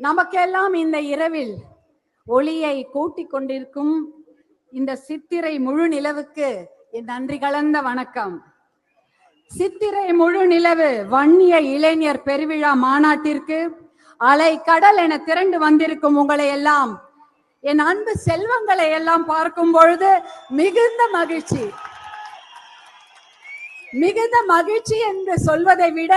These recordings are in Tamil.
நமக்கெல்லாம் இந்த இரவில் ஒளியை கூட்டிக் கொண்டிருக்கும் இந்த சித்திரை முழு நிலவுக்கு என் நன்றி கலந்த வணக்கம். சித்திரை முழு நிலவு வன்னிய இளைஞர் பெருவிழா மாநாட்டிற்கு அலை கடல் என திரண்டு வந்திருக்கும் உங்களை எல்லாம் என் அன்பு செல்வங்களை எல்லாம் பார்க்கும் பொழுது மிகுந்த மகிழ்ச்சி. மிகுந்த மகிழ்ச்சி என்று சொல்வதை விட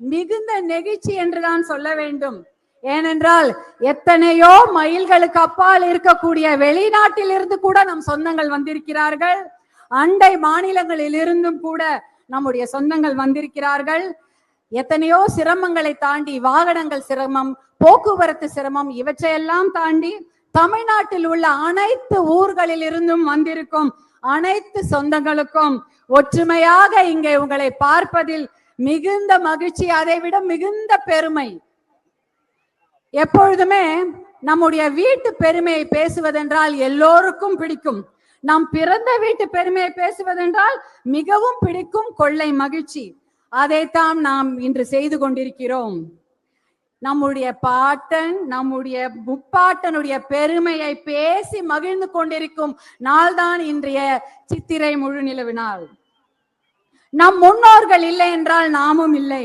மிகுந்த நெகிழ்ச்சி என்றுதான் சொல்ல வேண்டும். ஏனென்றால் எத்தனையோ மைல்களுக்கு அப்பால் இருக்கக்கூடிய வெளிநாட்டில் இருந்து கூட நம் சொந்தங்கள் வந்திருக்கிறார்கள். அண்டை மாநிலங்களில் இருந்தும் கூட நம்முடைய சொந்தங்கள் வந்திருக்கிறார்கள். எத்தனையோ சிரமங்களை தாண்டி வாகனங்கள் சிரமம் போக்குவரத்து சிரமம் இவற்றையெல்லாம் தாண்டி தமிழ்நாட்டில் உள்ள அனைத்து ஊர்களில் இருந்தும் வந்திருக்கும் அனைத்து சொந்தங்களுக்கும் ஒற்றுமையாக இங்கே உங்களை பார்ப்பதில் மிகுந்த மகிழ்ச்சி அதை விட மிகுந்த பெருமை. எப்பொழுதுமே நம்முடைய வீட்டு பெருமையை பேசுவதென்றால் எல்லோருக்கும் பிடிக்கும். நம் பிறந்த வீட்டு பெருமையை பேசுவதென்றால் மிகவும் பிடிக்கும் கொள்ளை மகிழ்ச்சி. அதைத்தான் நாம் இன்று செய்து கொண்டிருக்கிறோம். நம்முடைய பாட்டன் நம்முடைய முப்பாட்டனுடைய பெருமையை பேசி மகிழ்ந்து கொண்டிருக்கும் நாள்தான் இன்றைய சித்திரை முழு நிலவு நாள். நம் முன்னோர்கள் இல்லை என்றால் நாமும் இல்லை.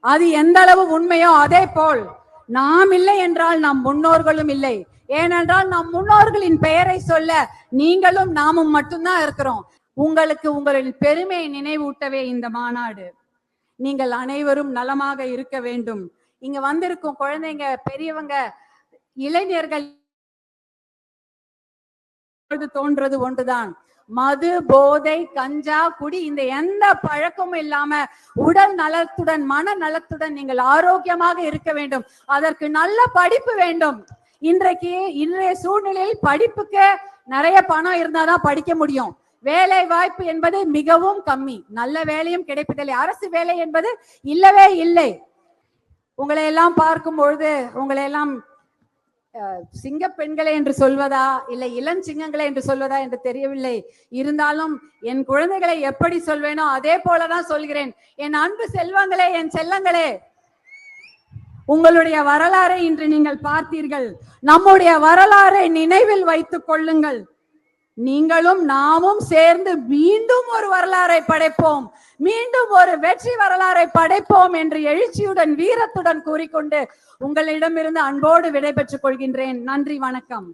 அது எந்த அளவு உண்மையோ அதே போல் நாம் இல்லை என்றால் நம் முன்னோர்களும் இல்லை. ஏனென்றால் நம் முன்னோர்களின் பெயரை சொல்ல நீங்களும் நாமும் மட்டும்தான் இருக்கிறோம். உங்களுக்கு உங்களின் பெருமையை நினைவூட்டவே இந்த மாநாடு. நீங்கள் அனைவரும் நலமாக இருக்க வேண்டும். இங்க வந்திருக்கும் குழந்தைங்க பெரியவங்க இளைஞர்கள் தோன்றது ஒன்றுதான். மது போதை கஞ்சா குடி இந்த எந்த பழக்கமும் இல்லாம உடல் நலத்துடன் மன நலத்துடன் நீங்கள் ஆரோக்கியமாக இருக்க வேண்டும். அதற்கு நல்ல படிப்பு வேண்டும். இன்றைக்கு இன்றைய சூழ்நிலையில் படிப்புக்கு நிறைய பணம் இருந்தாதான் படிக்க முடியும். வேலை வாய்ப்பு என்பது மிகவும் கம்மி. நல்ல வேலையும் கிடைப்பதில்லை. அரசு வேலை என்பது இல்லவே இல்லை. உங்களை எல்லாம் பார்க்கும் பொழுது உங்களை எல்லாம் சிங்க பெண்களே என்று சொல்வதா? இல்லை இளம் சிங்கங்களை என்று சொல்வதா என்று தெரியவில்லை. இருந்தாலும் என் குழந்தைகளை எப்படி சொல்வேனோ அதே போலதான் சொல்கிறேன். என் அன்பு செல்வங்களே என் செல்லங்களே உங்களுடைய வரலாறை இன்று நீங்கள் பார்த்தீர்கள். நம்முடைய வரலாறை நினைவில் வைத்துக் கொள்ளுங்கள். நீங்களும் நாமும் சேர்ந்து மீண்டும் ஒரு வரலாறை படைப்போம். மீண்டும் ஒரு வெற்றி வரலாறை படைப்போம் என்று எழுச்சியுடன் வீரத்துடன் கூறிக்கொண்டு உங்களிடமிருந்து அன்போடு விடைபெற்றுக் கொள்கின்றேன். நன்றி வணக்கம்.